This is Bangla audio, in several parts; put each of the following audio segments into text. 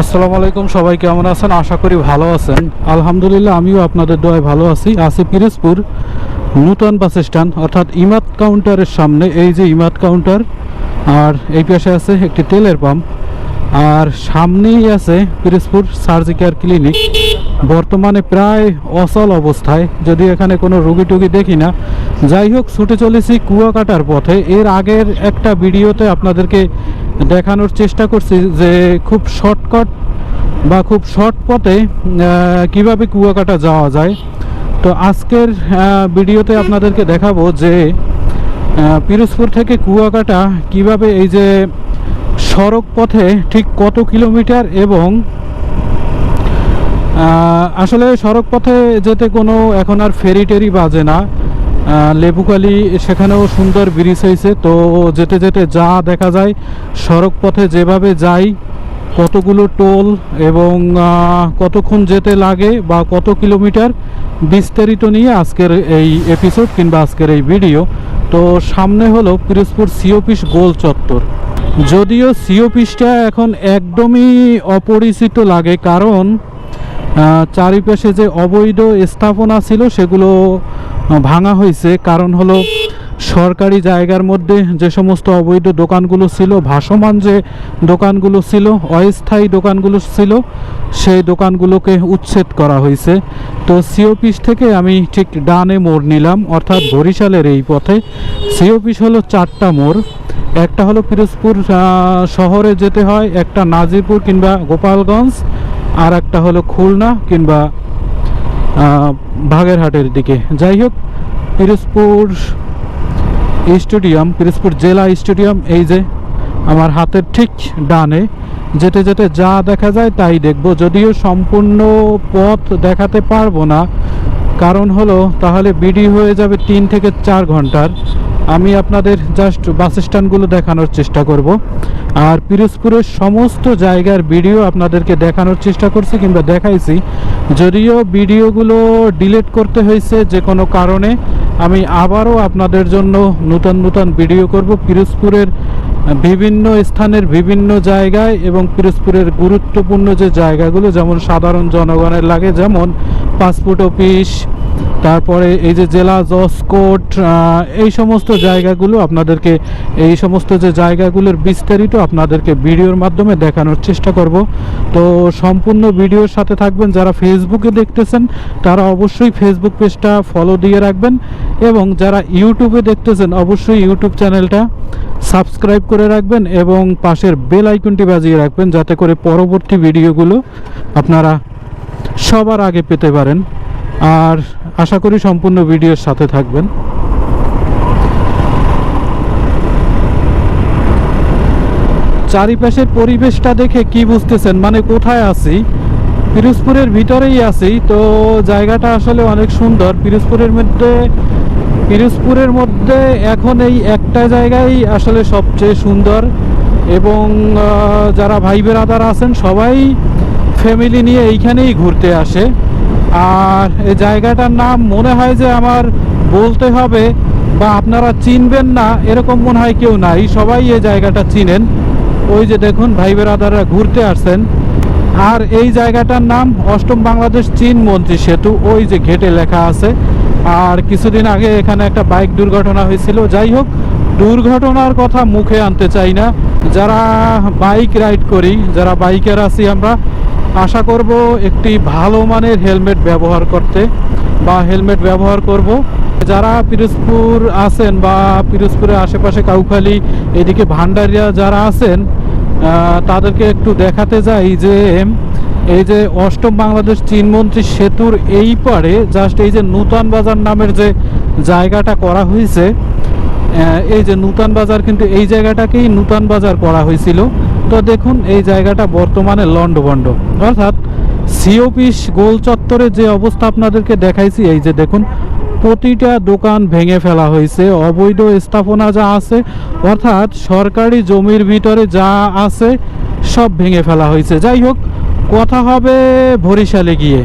আসসালামু আলাইকুম, সবাই কেমন আছেন? আশা করি ভালো আছেন। আলহামদুলিল্লাহ, আমিও আপনাদের দোয়ায় ভালো আছি। আছি পিরোজপুর নূতন বাস স্ট্যান্ড, অর্থাৎ ইমাত কাউন্টারের সামনে। এই যে ইমাত কাউন্টার, আর এই পাশে আছে একটি তেলের পাম্প। আর সামনেই আছে পিরোজপুর সার্জিক্যার ক্লিনিক। বর্তমানে প্রায় অচল অবস্থায়, যদি এখানে কোনো রুগী টুগি দেখি না। যাই হোক, ছুটে চলেছি কুয়াকাটার পথে। এর আগের একটা ভিডিওতে আপনাদেরকে দেখানোর চেষ্টা করছি যে খুব শর্টকাট বা খুব শর্ট পথে কীভাবে কুয়াকাটা যাওয়া যায়। তো আজকের ভিডিওতে আপনাদেরকে দেখাবো যে পিরোজপুর থেকে কুয়াকাটা কীভাবে এই যে সড়ক পথে ঠিক কত কিলোমিটার এবং আসলে সড়ক পথে যেতে কোনো এখন আর ফেরি টেরি বাজে না। আহ, লেবুখালি সেখানেও সুন্দর ব্রিজ হয়েছে। তো যেতে যেতে যা দেখা যায় সড়ক পথে যেভাবে যাই কতগুলো টোল এবং কতক্ষণ যেতে লাগে বা কত কিলোমিটার বিস্তারিত নিয়ে আজকের এই এপিসোড কিংবা আজকের এই ভিডিও তো সামনে হলো পিরোজপুর সি অফিস গোল চত্বর। যদিও সি অফিসটা এখন একদমই অপরিচিত লাগে কারণ চারিপাশে যে অবৈধ স্থাপনা ছিল সেগুলো ভাঙা হয়েছে। কারণ হলো, সরকারি জায়গার মধ্যে যে সমস্ত অবৈধ দোকানগুলো ছিল, ভাসমান যে দোকানগুলো ছিল, অস্থায়ী দোকানগুলো ছিল, সেই দোকানগুলোকে উচ্ছেদ করা হয়েছে। তো সি অফিস থেকে আমি ঠিক ডানে মোড় নিলাম, অর্থাৎ বরিশালের এই পথে। সি অফিস হলো চারটা মোড়। একটা হলো পিরোজপুর শহরে যেতে হয়, একটা নাজিরপুর কিংবা গোপালগঞ্জ। আর একটা হলো খুলনা কিংবা বাগেরহাটের দিকে। যাই হোক, পিরোজপুর স্টেডিয়াম, পিরোজপুর জেলা স্টেডিয়াম, এই যে আমার হাতের ঠিক ডানে যেতে যেতে যা দেখা যায় তাই দেখব। যদিও সম্পূর্ণ পথ দেখাতে পারব না, কারণ হলো তাহলে বিডি হয়ে যাবে তিন থেকে চার ঘণ্টার। আমি আপনাদের জাস্ট বাস স্ট্যান্ডগুলো দেখানোর চেষ্টা করব। আর পিরোজপুরের সমস্ত জায়গার ভিডিও আপনাদেরকে দেখানোর চেষ্টা করছি কিংবা দেখাইছি। যদিও ভিডিওগুলো ডিলিট করতে হয়েছে যে কোনো কারণে, আমি আবারও আপনাদের জন্য নতুন নতুন ভিডিও করব। পিরোজপুরের বিভিন্ন স্থানের বিভিন্ন জায়গায় এবং পিরোজপুরের গুরুত্বপূর্ণ যে জায়গাগুলো, যেমন সাধারণ জনগণের লাগে, যেমন পাসপোর্ট অফিস, তারপরে এই যে জেলা জজ কোর্ট এই সমস্ত জায়গাগুলো আপনাদেরকে, এই সমস্ত যে জায়গাগুলোর বিস্তারিত আপনাদেরকে ভিডিওর মাধ্যমে দেখানোর চেষ্টা করব। তো সম্পূর্ণ ভিডিওর সাথে থাকবেন, যারা ফেসবুকে দেখতেছেন, তারা অবশ্যই ফেসবুক পেজটা ফলো দিয়ে রাখবেন এবং যারা ইউটিউবে দেখতেছেন, অবশ্যই ইউটিউব চ্যানেলটা সাবস্ক্রাইব করে রাখবেন এবং পাশের বেল আইকনটি বাজিয়ে রাখবেন, যাতে করে পরবর্তী ভিডিওগুলো আপনারা সবার আগে পেতে পারেন। আর আশা করি সম্পূর্ণ ভিডিওর সাথে থাকবেন। চারিপাশের পরিবেশটা দেখে কি বুঝতেছেন? মানে কোথায় আছি? পিরোজপুরের ভিতরেই আছি, তো জায়গাটা আসলে অনেক সুন্দর। পিরোজপুরের মধ্যে পিরোজপুরের মধ্যে এখন এই একটা জায়গায় আসলে সবচেয়ে সুন্দর। এবং যারা ভাই বেরাদার আছেন সবাই ফ্যামিলি নিয়ে এইখানেই ঘুরতে আসে। আর এই জায়গাটার নাম মনে হয় যে আমার বলতে হবে বা আপনারা চিনবেন না, এরকম মনে হয় কেউ নাই। সবাই এই জায়গাটা চিনেন। ওই যে দেখুন, ভাই বেরাদাররা ঘুরতে আসছেন। আর এই জায়গাটার নাম অষ্টম বাংলাদেশ চীন মন্ত্রী সেতু, ওই যে ঘেটে লেখা আছে। আর কিছুদিন আগে এখানে একটা বাইক দুর্ঘটনা হয়েছিল। যাই হোক, দুর্ঘটনার কথা মুখে আনতে চাই না। যারা বাইক রাইড করি, যারা বাইকার আছি আমরা আশা করব একটি ভালো মানের হেলমেট ব্যবহার করতে বা হেলমেট ব্যবহার করব। যারা পিরোজপুর আছেন বা পিরোজপুরের আশেপাশে কাউখালী, এদিকে ভান্ডারিয়া যারা আছেন তাদেরকে একটু দেখাতে যাই যে এই যে অষ্টম বাংলাদেশ চীনমন্ত্রী সেতুর এই পারে জাস্ট এই যে নূতন বাজার নামের যে জায়গাটা করা হয়েছে এই যে নূতন বাজার কিন্তু এই জায়গাটাকেই নূতন বাজার করা হয়েছিল। তো দেখুন, এই জায়গাটা বর্তমানে লন্ডভন্ড অর্থাৎ সি অফিস গোল চত্বরে যে অবস্থা আপনাদেরকে দেখাইছি, এই যে দেখুন, প্রতিটা দোকান ভেঙে ফেলা হয়েছে, অবৈধ স্থাপনা যা আছে, অর্থাৎ সরকারি জমির ভিতরে যা আছে, সব ভেঙে ফেলা হয়েছে। যাই হোক, কথা হবে বরিশালে গিয়ে।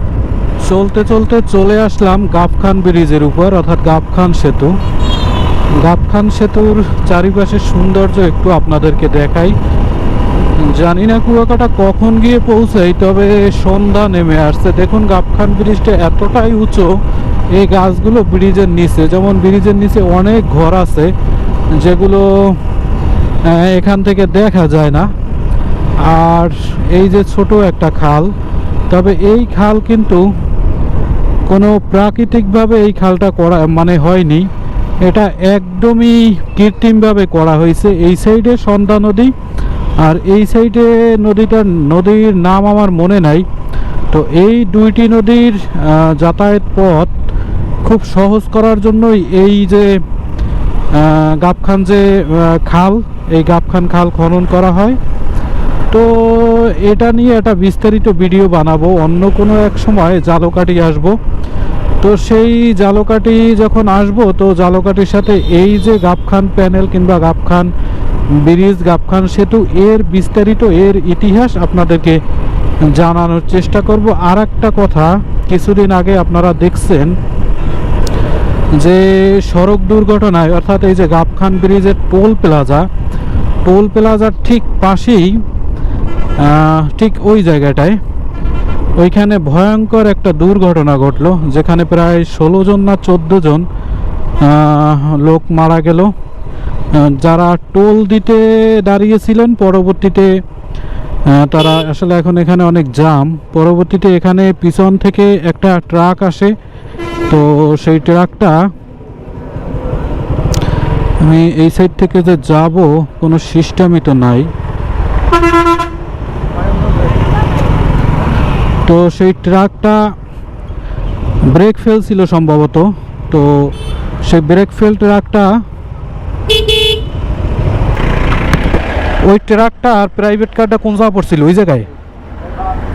চলতে চলতে চলে আসলাম গাবখান ব্রিজের উপর, অর্থাৎ গাবখান সেতু। গাবখান সেতুর চারিপাশের সৌন্দর্য একটু আপনাদেরকে দেখাই। জানি না কুয়াকাটা কখন গিয়ে পৌঁছাই, তবে সন্ধ্যা নেমে আসছে। দেখুন, গাবখান ব্রিজটা এতটাই উঁচু, এই গাছগুলো ব্রিজের নিচে, যেমন ব্রিজের নিচে অনেক ঘর আছে, যেগুলো এখান থেকে দেখা যায় না। আর এই যে ছোট একটা খাল, তবে এই খাল কিন্তু কোনো প্রাকৃতিকভাবে এই খালটা করা মানে হয়নি। এটা একদমই কৃত্রিমভাবে করা হয়েছে। এই সাইডে সন্ধ্যা নদী আর এই সাইডে নদীটার, নদীর নাম আমার মনে নাই। তো এই দুইটি নদীর যাতায়াত পথ খুব সহজ করার জন্যই এই যে গাবখান যে খাল, এই গাবখান খাল খনন করা হয়। তো এটা নিয়ে একটা বিস্তারিত ভিডিও বানাবো, অন্য কোনো এক সময় জালকাটি আসব। তো সেই জালকাটি যখন আসব, তো জালকাটির সাথে এই যে গাবখান প্যানেল কিংবা গাবখান ব্রিজ গাবখান সেতু, এর বিস্তারিত এর ইতিহাস আপনাদেরকে জানানোর চেষ্টা করব। আর একটা কথা, কিছুদিন আগে আপনারা দেখছেন যে সড়ক দুর্ঘটনায়, অর্থাৎ এই যে গাবখান ব্রিজের টোল প্লাজা, টোল প্লাজার ঠিক পাশেই ঠিক ওই জায়গাটায় ওইখানে ভয়ঙ্কর একটা দুর্ঘটনা ঘটলো, যেখানে প্রায় ষোলো জন না চোদ্দ জন লোক মারা গেল। যারা টোল দিতে দাঁড়িয়েছিলেন, পরবর্তীতে তারা আসলে এখন এখানে অনেক জাম। পরবর্তীতে এখানে পিছন থেকে একটা ট্রাক আসে। তো সেই ট্রাকটা আমি এই সাইড থেকে যে যাব, কোনো সিস্টেমই তো নাই। তো সেই ট্রাকটা ব্রেক ফেল ছিল সম্ভবত। তো সেই ব্রেক ফেল ট্রাকটা ওই ট্রাকটা আর প্রাইভেট কারটা কোন জায়গায় পড়ছিল? ওই জায়গায়?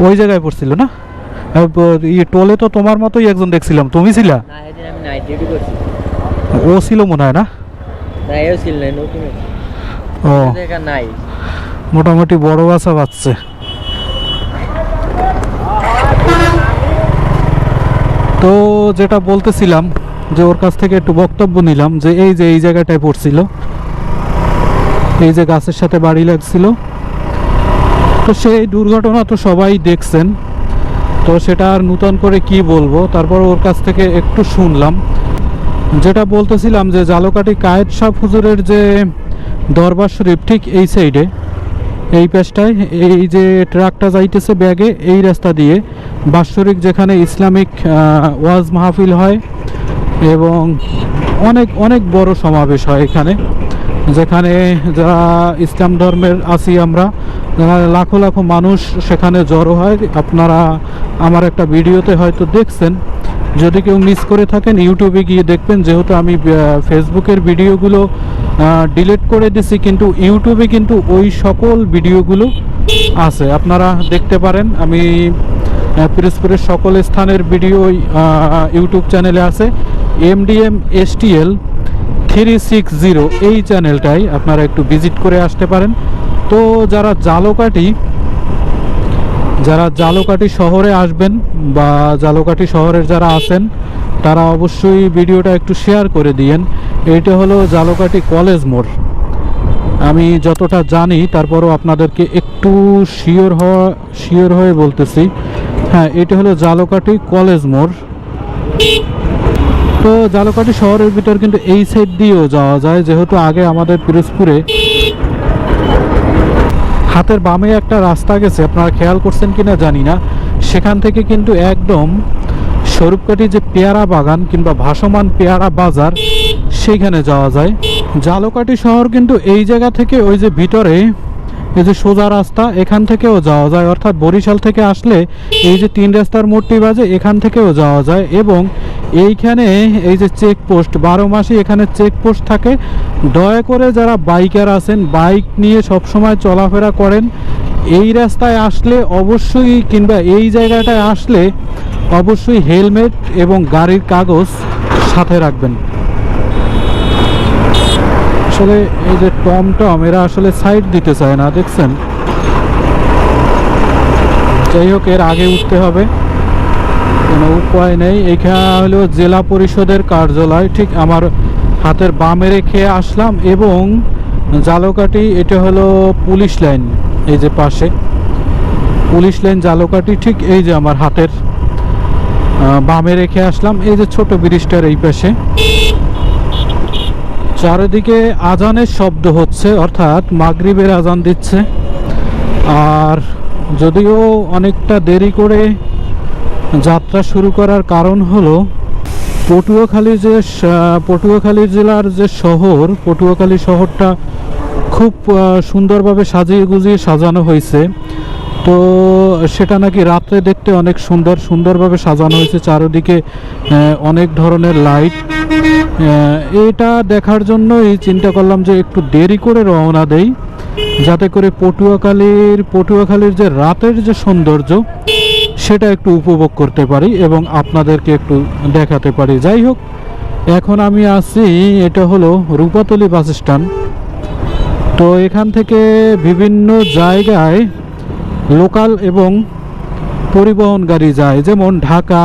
ওই জায়গায় পড়ছিল না? টোলে তো তোমার মতোই একজন দেখছিলাম। তুমি ছিলা? না সেদিন আমি নাইট ডিউটি করছি। ও ছিল মনে হয় না? ও। মোটামুটি বড় বাসা বাজছে তো যেটা বলতেছিলাম যে ওর কাছ থেকে একটু বক্তব্য নিলাম যে এই যে এই জায়গাটায় পড়ছিল এই যে গাছের সাথে বাড়ি লাগছিল। তো সেই দুর্ঘটনা তো সবাই দেখছেন। তো সেটা আর নূতন করে কি বলব? তারপর ওর কাছ থেকে একটু শুনলাম। যেটা বলতেছিলাম যে জালকাটি কায়েদ শাহ হুজুরের যে দরবার শরীফ, ঠিক এই সাইডে, এই পেজটায় এই যে ট্রাকটা যাইতেছে ব্যাগে, এই রাস্তা দিয়ে বাৎসরিক যেখানে ইসলামিক ওয়াজ মাহফিল হয় এবং অনেক অনেক বড় সমাবেশ হয় এখানে। যেখানে যারা ইসলাম ধর্মের আছি আমরা লাখো লাখো মানুষ সেখানে জড়ো হয়, আপনারা আমার একটা ভিডিওতে হয়তো দেখছেন। যদি কেউ মিস করে থাকেন ইউটিউবে গিয়ে দেখবেন, যেহেতু আমি ফেসবুকের ভিডিওগুলো ডিলিট করে দিছি, কিন্তু ইউটিউবে কিন্তু ওই সকল ভিডিওগুলো আছে। আপনারা দেখতে পারেন, আমি পিরোজপুরের সকল স্থানের ভিডিও ইউটিউব চ্যানেলে আছে। MDM STL three six zero এই চ্যানেলটাই আপনারা একটু ভিজিট করে আসতে পারেন। তো যারা জালকাটি যারা জালকাটি শহরে আসবেন বা জালকাটি শহরের যারা আছেন, তারা অবশ্যই ভিডিওটা একটু শেয়ার করে দিয়েন। এইটা হলো জালকাটি কলেজ মোড়। আমি যতটা জানি, তারপরও আপনাদেরকে একটু শিওর হওয়া, শিওর হয়ে বলতেছি। হ্যাঁ এটা হলো জালকাটি কলেজ মোড়। তো জালকাটি শহরের ভিতর কিন্তু এই সাইড দিয়েও যাওয়া যায়। যেহেতু আগে আমাদের পিরোজপুরে হাতের বামে একটা রাস্তা গেছে, আপনারা খেয়াল করছেন কিনা জানি না। সেখান থেকে কিন্তু একদম স্বরূপকাঠি যে পেয়ারা বাগান কিংবা ভাসমান পেয়ারা বাজার, সেইখানে যাওয়া যায়। জালকাঠি শহর কিন্তু এই জায়গা থেকে ওই যে ভিতরে এই যে সোজা রাস্তা, এখান থেকেও যাওয়া যায়। অর্থাৎ বরিশাল থেকে আসলে এই যে তিন রাস্তার মোড়টি বাজে, এখান থেকেও যাওয়া যায় এবং এইখানে এই যে চেকপোস্ট বারো মাসে এখানে চেকপোস্ট থাকে। দয়া করে যারা বাইকার আছেন বাইক নিয়ে সবসময় চলাফেরা করেন। এই রাস্তায় আসলে অবশ্যই কিংবা এই জায়গাটায় আসলে অবশ্যই হেলমেট এবং গাড়ির কাগজ সাথে রাখবেন। আসলে এই যে টমটম, এরা আসলে সাইড দিতে চায় না, দেখছেন? যাই হোক, এর আগে উঠতে হবে। কোনো উপায় নেই। এখানে হলো জেলা পরিষদের কার্যালয়। ঠিক আমার হাতের বামে রেখে আসলাম এবং জালকাটি এটা হলো পুলিশ লাইন, এই যে পাশে। পুলিশ লাইন জালকাটি ঠিক এই যে আমার হাতের বামে রেখে আসলাম। এই যে ছোট ব্রিজটার এই পাশে। চারিদিকে আজানের শব্দ হচ্ছে, অর্থাৎ মাগরিবের আজান দিচ্ছে। আর যদিও অনেকটা দেরি করে যাত্রা শুরু করার কারণ হলো পটুয়াখালী যে পটুয়াখালী জেলার যে শহর, পটুয়াখালী শহরটা খুব সুন্দরভাবে সাজিয়ে গুজিয়ে সাজানো হয়েছে। তো সেটা নাকি রাত্রে দেখতে অনেক সুন্দর, সুন্দরভাবে সাজানো হয়েছে, চারিদিকে অনেক ধরনের লাইট। এটা দেখার জন্যই চিন্তা করলাম যে একটু দেরি করে রওনা দেই, যাতে করে পটুয়াখালীর পটুয়াখালীর যে রাতের যে সৌন্দর্য সেটা একটু উপভোগ করতে পারি এবং আপনাদেরকে একটু দেখাতে পারি। যাই হোক, এখন আমি আছি, এটা হলো রূপাতলি বাস স্ট্যান্ড। তো এখান থেকে বিভিন্ন জায়গায় লোকাল এবং পরিবহন গাড়ি যায়। যেমন ঢাকা,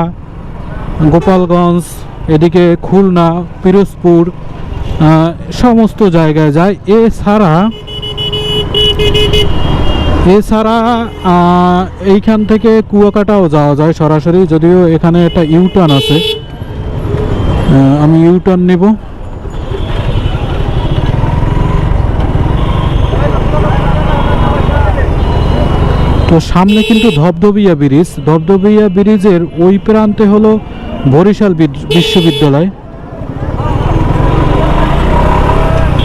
গোপালগঞ্জ, এদিকে খুলনা, পিরোজপুর সমস্ত জায়গায় যায়। এছাড়া এছাড়া এইখান থেকে কুয়াকাটাও যাওয়া যায় সরাসরি, যদিও এখানে একটা ইউটার্ন আছে। আমি ইউটার্ন নেব। তো সামনে কিন্তু ধবধবিয়া ব্রিজ। ধবধবিয়া ব্রিজের ওই প্রান্তে হলো বরিশাল বিদ- বিশ্ববিদ্যালয়।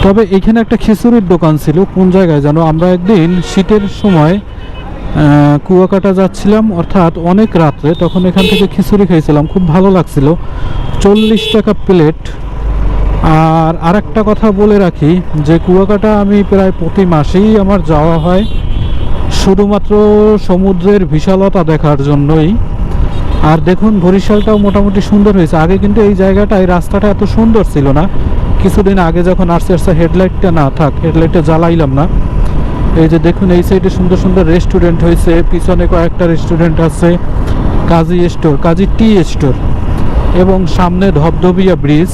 তবে এখানে একটা খিচুড়ির দোকান ছিল, কোন জায়গায় জানো আমরা একদিন শীতের সময় কুয়াকাটা যাচ্ছিলাম, অর্থাৎ অনেক রাত্রে তখন এখান থেকে খিচুড়ি খেয়েছিলাম, খুব ভালো লাগছিল। চল্লিশ টাকা প্লেট। আর আরেকটা কথা বলে রাখি যে, কুয়াকাটা আমি প্রায় প্রতি মাসেই আমার যাওয়া হয়, শুধুমাত্র সমুদ্রের বিশালতা দেখার জন্যই। আর দেখুন, বরিশালটাও মোটামুটি সুন্দর হয়েছে। আগে কিন্তু এই জায়গাটা এই রাস্তাটা এত সুন্দর ছিল না। কিছুদিন আগে যখন আস্তে আস্তে হেডলাইটটা না থাক, হেডলাইটটা জ্বালাইলাম না। এই যে দেখুন, এই সাইডে সুন্দর সুন্দর রেস্টুরেন্ট হয়েছে, পিছনে কয়েকটা রেস্টুরেন্ট আছে, কাজী স্টোর কাজী টি স্টোর এবং সামনে ধবধবিয়া ব্রিজ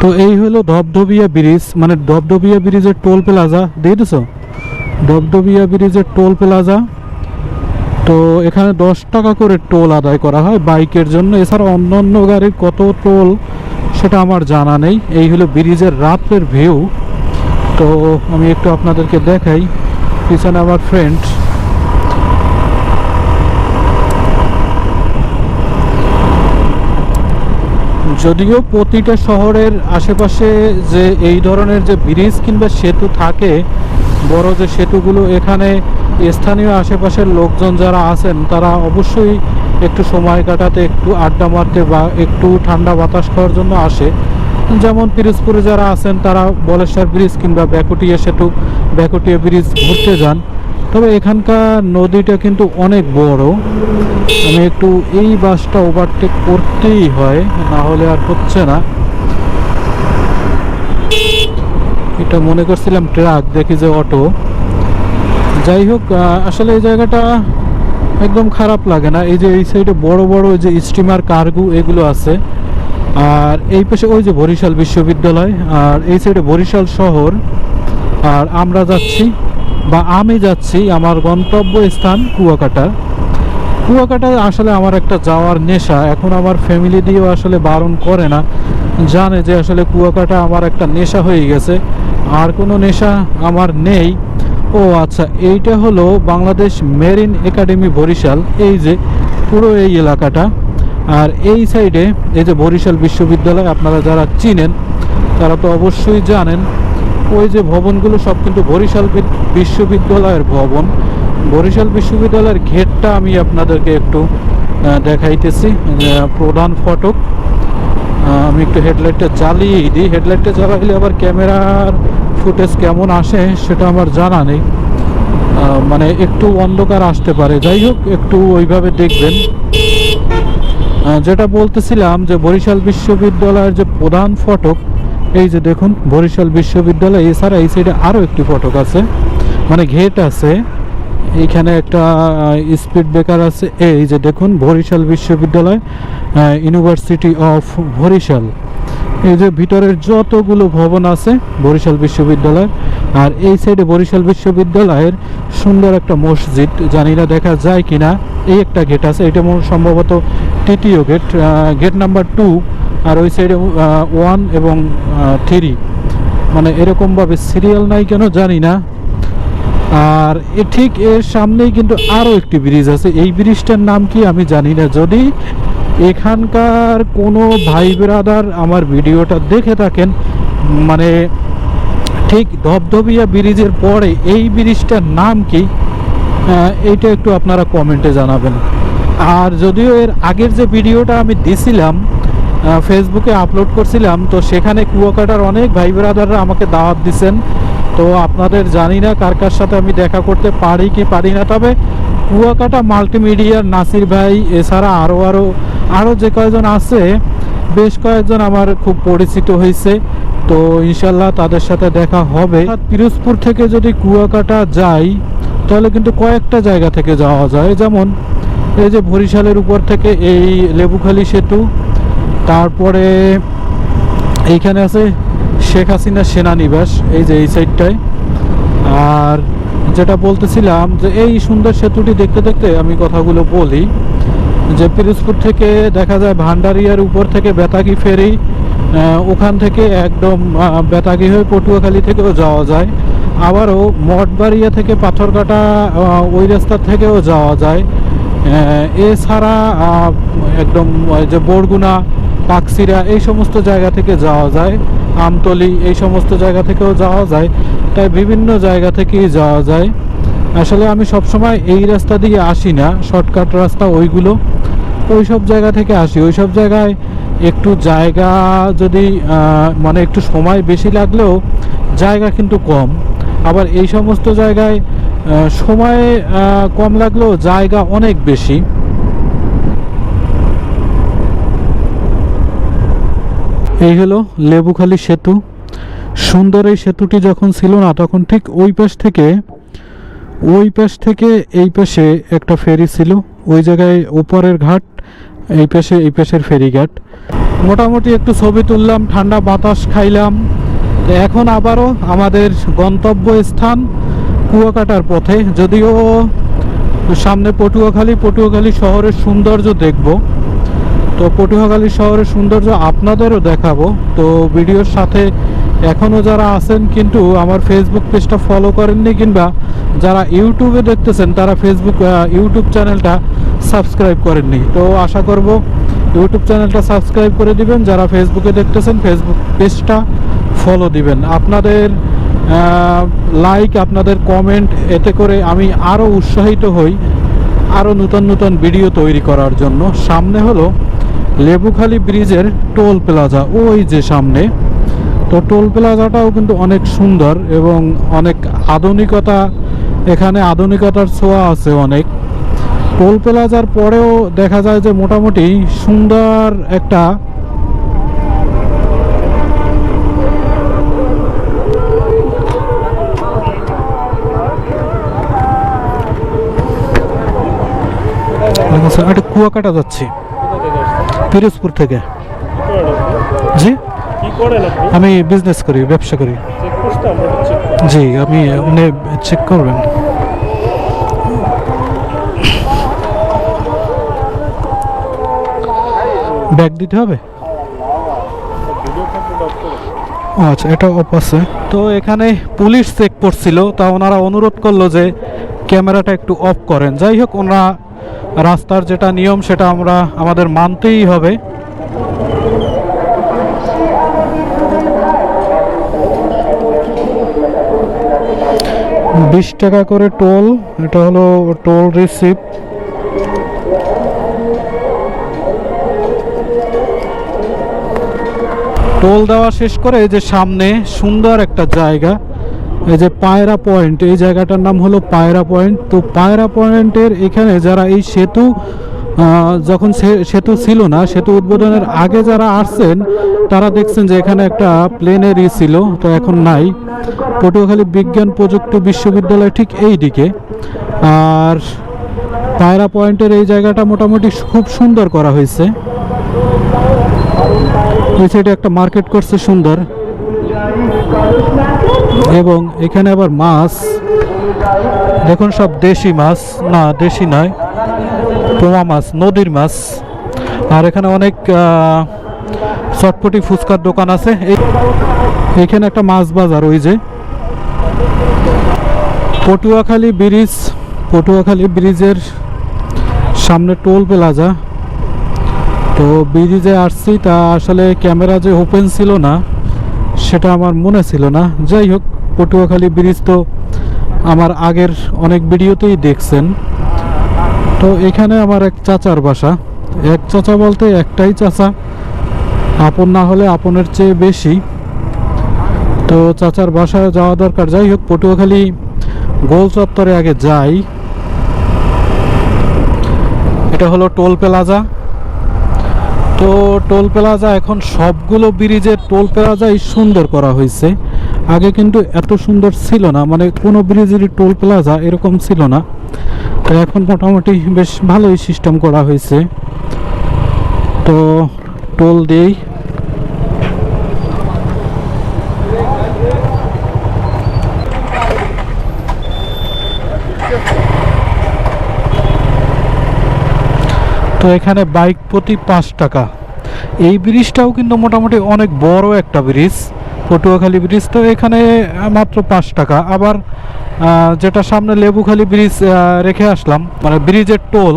তো এই হলো ধবধবিয়া ব্রিজ মানে ধবধবিয়া ব্রিজের টোল প্লাজা দিয়ে ধবধবিয়া ব্রিজের টোল প্লাজা তো এখানে দশ টাকা করে টোল আদায় করা হয় বাইকের জন্য। এছাড়া অন্য অন্য গাড়ির কত টোল সেটা আমার জানা নেই। এই হলো ব্রিজের রাত্রের ভিউ তো আমি একটু আপনাদেরকে দেখাই। পিছনে আমার ফ্রেন্ড যদিও প্রতিটা শহরের আশেপাশে যে এই ধরনের যে ব্রিজ কিংবা সেতু থাকে বড় যে সেতুগুলো এখানে স্থানীয় আশেপাশের লোকজন যারা আছেন, তারা অবশ্যই একটু সময় কাটাতে, একটু আড্ডা মারতে বা একটু ঠান্ডা বাতাস খাওয়ার জন্য আসে। যেমন পিরোজপুরে যারা আছেন, তারা বলেশ্বর ব্রিজ কিংবা ব্যাকুটিয়া সেতু, ব্যাকুটিয়া ব্রিজ ঘুরতে যান। তবে এখানকার নদীটা কিন্তু অনেক বড়। আমি একটু এই বাসটা ওভারটেক করতেই হয়, না হলে আর হচ্ছে না। এটা মনে করছিলাম ট্রাক, দেখি যে অটো। যাই হোক আসলে এই জায়গাটা একদম খারাপ লাগে না। এই যে এই সাইডে বড় বড় যে স্টিমার, কার্গো এগুলো আছে। আর এই পাশে ওই যে বরিশাল বিশ্ববিদ্যালয়, আর এই সাইডে বরিশাল শহর। আর আমরা যাচ্ছি, বা আমি যাচ্ছি আমার গন্তব্য স্থান কুয়াকাটা। কুয়াকাটা আসলে আমার একটা যাওয়ার নেশা। এখন আমার ফ্যামিলি দিয়েও আসলে বারণ করে না। জানে যে আসলে কুয়াকাটা আমার একটা নেশা হয়ে গেছে। আর কোনো নেশা আমার নেই। ও আচ্ছা এইটা হলো বাংলাদেশ মেরিন একাডেমি বরিশাল, এই যে পুরো এই এলাকাটা। আর এই সাইডে, এই যে বরিশাল বিশ্ববিদ্যালয়, আপনারা যারা চিনেন, তারা তো অবশ্যই জানেন, ওই যে ভবনগুলো সব কিন্তু বরিশাল বিশ্ববিদ্যালয়ের ভবন। বরিশাল বিশ্ববিদ্যালয়ের ঘেরটা আমি আপনাদেরকে একটু দেখাইতেছি প্রধান ফটক। আমি একটু হেডলাইটটা জ্বালিয়ে দিই। হেডলাইটটা চালাইলে আবার ক্যামেরার ফুটেজ কেমন আসে সেটা আমার জানা নেই। মানে একটু অন্ধকার আসতে পারে। যাই হোক, একটু ওইভাবে দেখবেন। যেটা বলতেছিলাম যে বরিশাল বিশ্ববিদ্যালয়ের যে প্রধান ফটক, এই যে দেখুন, বরিশাল বিশ্ববিদ্যালয়, এছাড়া এই সাইডে আরও একটি ফটক আছে। মানে ঘেট আছে। এইখানে একটা স্পিড ব্রেকার আছে। এই যে দেখুন, বরিশাল বিশ্ববিদ্যালয় ইউনিভার্সিটি অফ বরিশাল। এই যে ভিতরের যতগুলো ভবন আছে বরিশাল বিশ্ববিদ্যালয়, আর এই সাইডে বরিশাল বিশ্ববিদ্যালয়ের সুন্দর একটা মসজিদ, জানি না দেখা যায় কিনা, এই একটা গেট আছে। এটা সম্ভবত তৃতীয় গেট গেট নাম্বার টু আর ওই সাইডে ওয়ান এবং থ্রি মানে এরকমভাবে সিরিয়াল নাই কেন জানি না। আর ঠিক এর সামনেই কিন্তু আরও একটি ব্রিজ আছে। এই ব্রিজটার নাম কি আমি জানি না। যদি এখানকার কোনো ভাই ব্রাদার আমার ভিডিওটা দেখে থাকেন মানে ঠিক ধবধবিয়া ব্রিজের পরে এই ব্রিজটার নাম কি এইটা একটু আপনারা কমেন্টে জানাবেন। আর যদিও এর আগের যে ভিডিওটা আমি দিছিলাম ফেসবুকে আপলোড করছিলাম, তো সেখানে কুয়াকাটার অনেক ভাই ব্রাদাররা আমাকে দাওয়াত দিছেন তো আপনাদের জানি না কার কার সাথে আমি দেখা করতে পারি কি পারি না, তবে কুয়াকাটা মাল্টিমিডিয়ার নাসির ভাই, এছাড়া আরও আরও আরও যে কয়েকজন আছে, বেশ কয়েকজন আমার খুব পরিচিত হয়েছে। তো ইনশাল্লাহ তাদের সাথে দেখা হবে। পিরোজপুর থেকে যদি কুয়াকাটা যাই, তাহলে কিন্তু কয়েকটা জায়গা থেকে যাওয়া যায়। যেমন এই যে বরিশালের উপর থেকে এই লেবুখালী সেতু, তারপরে এইখানে আছে শেখ হাসিনা সেনানিবাস, এই যে এই সাইডটায় আর যেটা বলতেছিলাম যে এই সুন্দর সেতুটি দেখতে দেখতে আমি কথাগুলো বলি, যে পিরোজপুর থেকে দেখা যায় ভান্ডারিয়ার উপর থেকে বেতাগি ফেরি ওখান থেকে একদম বেতাগি হয়ে পটুয়াখালী থেকেও যাওয়া যায়। আবারও মঠবাড়িয়া থেকে পাথরকাটা ওই রাস্তা থেকেও যাওয়া যায়। এছাড়া একদম যে বরগুনা পাকসিরা এই সমস্ত জায়গা থেকে যাওয়া যায়। আমতলি, এই সমস্ত জায়গা থেকেও যাওয়া যায়, তাই বিভিন্ন জায়গা থেকেই যাওয়া যায়। আসলে আমি সবসময় এই রাস্তা দিয়ে আসি না, শর্টকাট রাস্তা ওইগুলো। ওই সব জায়গা থেকে আসি। ওই সব জায়গায় একটু জায়গা যদি মানে একটু সময় বেশি লাগলেও জায়গা কিন্তু কম। আবার এই সমস্ত জায়গায় সময় কম লাগলেও জায়গা অনেক বেশি। এই হলো লেবুখালী সেতু। সুন্দর এই সেতুটি যখন ছিল না, তখন ঠিক ওই পাশ থেকে, ওই পাশ থেকে এই পাশে একটা ফেরি ছিল। ওই জায়গায় উপরের ঘাট, এই পাশে, এই পাশের ফেরিঘাট। মোটামুটি একটু ছবি তুললাম, ঠান্ডা বাতাস খাইলাম। এখন আবারও আমাদের গন্তব্য স্থান কুয়াকাটার পথে। যদিও সামনে পটুয়াখালী পটুয়াখালী শহরের সৌন্দর্য দেখব। তো পটুয়াখালী শহরের সৌন্দর্য আপনাদেরও দেখাবো। তো ভিডিওর সাথে এখনও যারা আছেন কিন্তু আমার ফেসবুক পেজটা ফলো করেননি কিংবা যারা ইউটিউবে দেখতেছেন, তারা ফেসবুক ইউটিউব চ্যানেলটা সাবস্ক্রাইব করেননি। তো আশা করব ইউটিউব চ্যানেলটা সাবস্ক্রাইব করে দিবেন, যারা ফেসবুকে দেখতেছেন ফেসবুক পেজটা ফলো দিবেন। আপনাদের লাইক আপনাদের কমেন্ট এতে করে আমি আরও উৎসাহিত হই আরও নতুন নতুন ভিডিও তৈরি করার জন্য। সামনে হলো লেবুখালী ব্রিজের টোল প্লাজা ওই যে সামনে। তো টোল প্লাজাটাও কিন্তু অনেক সুন্দর এবং অনেক আধুনিকতা এখানে আধুনিকতার ছোঁয়া আছে অনেক। টোল প্লাজার পরেও দেখা যায় যে মোটামুটি সুন্দর একটা আচ্ছা, একটা কুয়াকাটা যাচ্ছি। পিরোজপুর থেকে। জি? আমি বিজনেস করি, ব্যবসা করি। জি, আমি, আপনি চেক করবেন। ব্যাগ দিতে হবে? আচ্ছা এটা অফ আছে। তো এখানে পুলিশ চেক করছিল, তা ওনারা অনুরোধ করল যে, ক্যামেরাটা একটু অফ করেন। যাই হোক, ওনারা রাস্তার যেটা নিয়ম, সেটা আমরা আমাদের মানতেই হবে। বিশ টাকা করে টোল, এটা হলো টোল রিসিপ্ট। টোল দেওয়া শেষ করে যে সামনে সুন্দর একটা জায়গা। এই যে পায়রা পয়েন্ট, এই জায়গাটার নাম হলো পায়রা পয়েন্ট। তো পায়রা পয়েন্টের এখানে যারা এই সেতু যখন সেতু ছিল না, সেতু উদ্বোধনের আগে যারা আসছেন, তারা দেখছেন যে এখানে একটা প্লেনের ই ছিল, তো এখন নাই। পটুয়াখালী বিজ্ঞান প্রযুক্তি বিশ্ববিদ্যালয় ঠিক এই দিকে। আর পায়রা পয়েন্টের এই জায়গাটা মোটামুটি খুব সুন্দর করা হয়েছে। এই সাইডে একটা মার্কেট করছে সুন্দর। এবং এখানে আবার মাছ। দেখুন, সব দেশি মাছ। না, দেশি নয়, পোমা মাছ, নদীর মাছ। আর এখানে অনেক চটপটি ফুচকার দোকান আছে। এখানে একটা মাছ বাজার, ওই যে। পটুয়াখালী ব্রিজ, পটুয়াখালী ব্রিজের সামনে টোল প্লাজা। তো ব্রিজে আসছি, তা আসলে ক্যামেরা যে ওপেন ছিল না সেটা আমার মনে ছিল না। যাই হোক, পটুয়াখালী ব্রিজ তো আমার আগের অনেক ভিডিওতেই দেখছেন। তো এখানে আমার এক চাচার বাসা। এক চাচা বলতে একটাই চাচা। আপন না হলে আপনের চেয়ে বেশি। তো চাচার বাসায় যাওয়া দরকার। যাই হোক, পটুয়াখালী গোল চত্বরে আগে যাই। এটা হলো টোল প্লাজা। তো টোল প্লাজা, এখন সবগুলো ব্রিজের টোল প্লাজাই সুন্দর করা হয়েছে। আগে কিন্তু এত সুন্দর ছিল না মানে কোনো ব্রিজেরই টোল প্লাজা এরকম ছিল না। তো এখন মোটামুটি বেশ ভালোই সিস্টেম করা হয়েছে। তো টোল দিয়েই তো এখানে বাইক প্রতি পাঁচ টাকা। এই ব্রিজটাও কিন্তু মোটামুটি অনেক বড় একটা ব্রিজ, পটুয়াখালী ব্রিজ, তো এখানে মাত্র পাঁচ টাকা। আবার যেটা সামনে লেবুখালী ব্রিজ রেখে আসলাম মানে ব্রিজের টোল,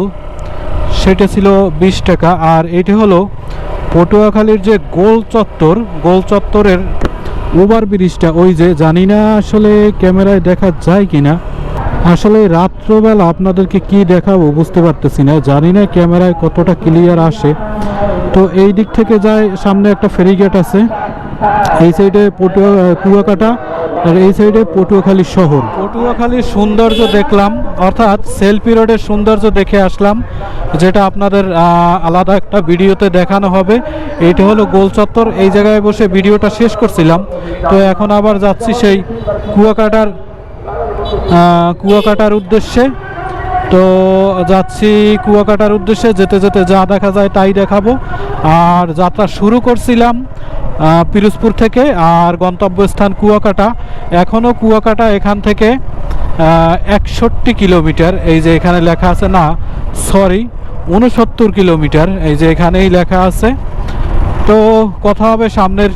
সেটা ছিল বিশ টাকা। আর এটি হলো পটুয়াখালীর যে গোল চত্বর, গোল চত্বরের ওভার ব্রিজটা, ওই যে জানি না আসলে ক্যামেরায় দেখা যায় কিনা। আসলে রাত্রবেলা আপনাদেরকে কি দেখাবো বুঝতে পারতেছি না। জানি না ক্যামেরায় কতটা ক্লিয়ার আসে। তো এই দিক থেকে যায়, সামনে একটা ফেরিগেট আছে। এই সাইডে পটুয়া কুয়াকাটা আর এই সাইডে পটুয়াখালী শহর। পটুয়াখালীর সৌন্দর্য দেখলাম, অর্থাৎ সেলফি রোডের সৌন্দর্য দেখে আসলাম, যেটা আপনাদের আলাদা একটা ভিডিওতে দেখানো হবে। এটা হলো গোল চত্বর। এই জায়গায় বসে ভিডিওটা শেষ করছিলাম। তো এখন আবার যাচ্ছি সেই কুয়াকাটার কুয়াকাটার উদ্দেশ্যে। তো যাচ্ছি কুয়াকাটার উদ্দেশ্যে, যেতে যেতে যা দেখা যায় তাই দেখাবো। আর যাত্রা শুরু করছিলাম পিরোজপুর থেকে, আর গন্তব্যস্থান কুয়াকাটা। এখনও কুয়াকাটা এখান থেকে একষট্টি কিলোমিটার, এই যে এখানে লেখা আছে, না, সরি উনসত্তর কিলোমিটার, এই যে এখানেই লেখা আছে। তো কথা হবে সামনের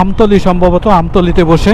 আমতলি সম্ভবত, আমতলিতে বসে।